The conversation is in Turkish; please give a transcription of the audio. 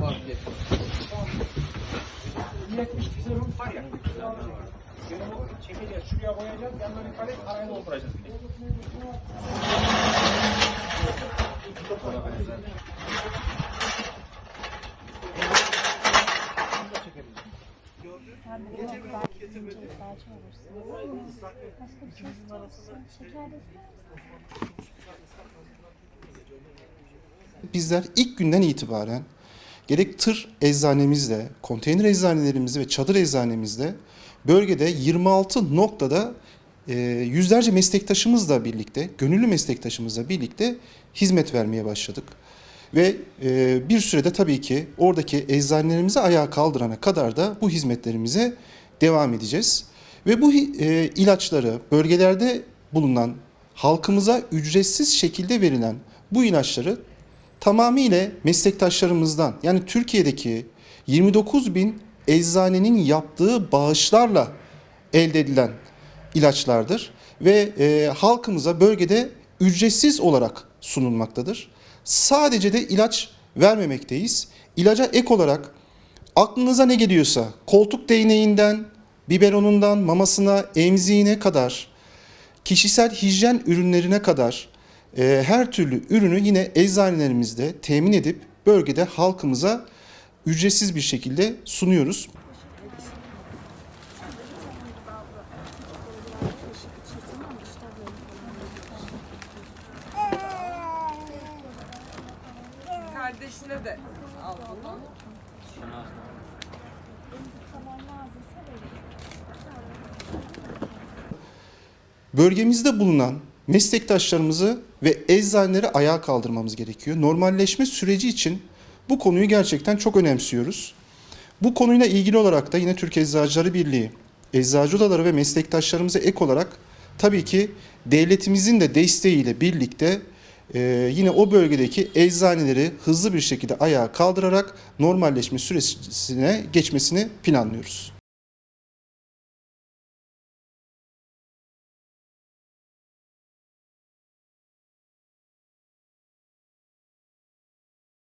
fark etmez. 70 bize Rus var ya. Benim o çekeceğiz, şuraya koyacağız, yanına bir palet araya dolduracağız. Sen de bunu belki ince salça olursun. Başka bir istiyorsun. Şeker de Bizler ilk günden itibaren gerek tır eczanemizde, konteyner eczanelerimizde ve çadır eczanemizde bölgede 26 noktada e, yüzlerce meslektaşımızla birlikte, gönüllü meslektaşımızla birlikte hizmet vermeye başladık. Ve e, bir sürede tabii ki oradaki eczanelerimizi ayağa kaldırana kadar da bu hizmetlerimize devam edeceğiz. Ve bu e, ilaçları bölgelerde bulunan halkımıza ücretsiz şekilde verilen bu ilaçları tamamıyla meslektaşlarımızdan yani Türkiye'deki 29 bin eczanenin yaptığı bağışlarla elde edilen ilaçlardır ve e, halkımıza bölgede ücretsiz olarak sunulmaktadır. Sadece de ilaç vermemekteyiz. İlaca ek olarak aklınıza ne geliyorsa koltuk değneğinden, biberonundan, mamasına, emziğine kadar kişisel hijyen ürünlerine kadar e, her türlü ürünü yine eczanelerimizde temin edip bölgede halkımıza ücretsiz bir şekilde sunuyoruz. Kardeşine de al bunu. Bölgemizde bulunan meslektaşlarımızı ve eczaneleri ayağa kaldırmamız gerekiyor. Normalleşme süreci için bu konuyu gerçekten çok önemsiyoruz. Bu konuyla ilgili olarak da yine Türk Eczacıları Birliği, eczacı odaları ve meslektaşlarımıza ek olarak tabii ki devletimizin de desteğiyle birlikte e, yine o bölgedeki eczaneleri hızlı bir şekilde ayağa kaldırarak normalleşme süresine geçmesini planlıyoruz.